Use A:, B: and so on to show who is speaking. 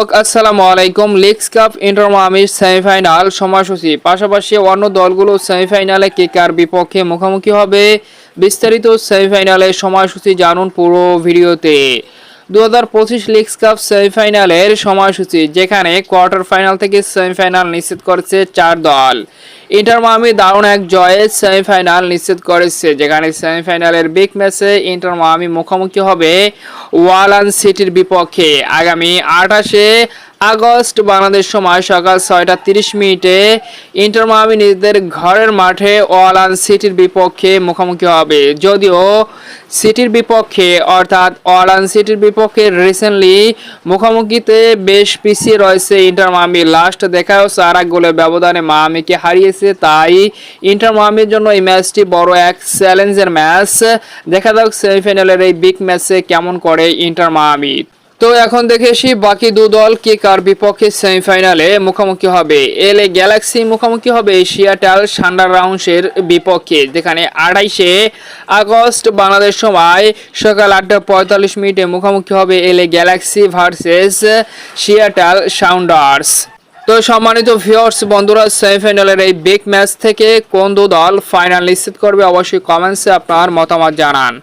A: দর্শক, আসসালামু আলাইকুম। Leagues cup inter Miami semifinal সময়সূচি। পাশাপাশি অন্য দলগুলো সেমিফাইনালে কে কার বিপক্ষে মুখোমুখি হবে। বিস্তারিত সেমিফাইনালের সময়সূচি জানুন পুরো ভিডিওতে। দু হাজার পঁচিশ লিগস কাপ সেমিফাইনালের সময়সূচি, যেখানে কোয়ার্টার ফাইনাল থেকে সেমিফাইনাল নিশ্চিত করেছে চার দল। ইন্টার মামি দারুণ এক জয়ে সেমিফাইনাল নিশ্চিত করেছে, যেখানে সেমিফাইনালের বিগ ম্যাচে ইন্টার মামি মুখোমুখি হবে ওয়ালান সিটির বিপক্ষে। আগামী আঠাশে আগস্ট, বাংলাদেশ সময় সকাল ছয়টা তিরিশ মিনিটে ইন্টার মামি নিজেদের ঘরের মাঠে ওয়ালান সিটির বিপক্ষে মুখোমুখি হবে। যদিও সিটির বিপক্ষে, অর্থাৎ ওয়ালান সিটির বিপক্ষে রিসেন্টলি মুখোমুখিতে বেশ পিছিয়ে রয়েছে ইন্টার মামি লাস্ট দেখাও চার এক গোলের ব্যবধানে মামিকে হারিয়েছে, তাই ইন্টার মামির জন্য এই ম্যাচটি বড় এক চ্যালেঞ্জের ম্যাচ। দেখা যাক সেমিফাইনালের এই বিগ ম্যাচে কেমন করে ইন্টার মামি তো এখন দেখে আসি বাকি দু দল কে কার বিপক্ষে সেমিফাইনালে মুখোমুখি হবে। এলে গ্যালাক্সি মুখোমুখি হবে সিয়াটাল সান্ডার রাউন্ডসের বিপক্ষে, যেখানে আড়াইশে আগস্ট বাংলাদেশ সময় সকাল আটটা পঁয়তাল্লিশ মিনিটে মুখোমুখি হবে এলে গ্যালাক্সি ভার্সেস সিয়াটাল সাউন্ডার্স। তো সম্মানিত ভিউয়ার্স, বন্ধুরা, সেমিফাইনালের এই বিগ ম্যাচ থেকে কোন দু দল ফাইনাল নিশ্চিত করবে অবশ্যই কমেন্টসে আপনার মতামত জানান।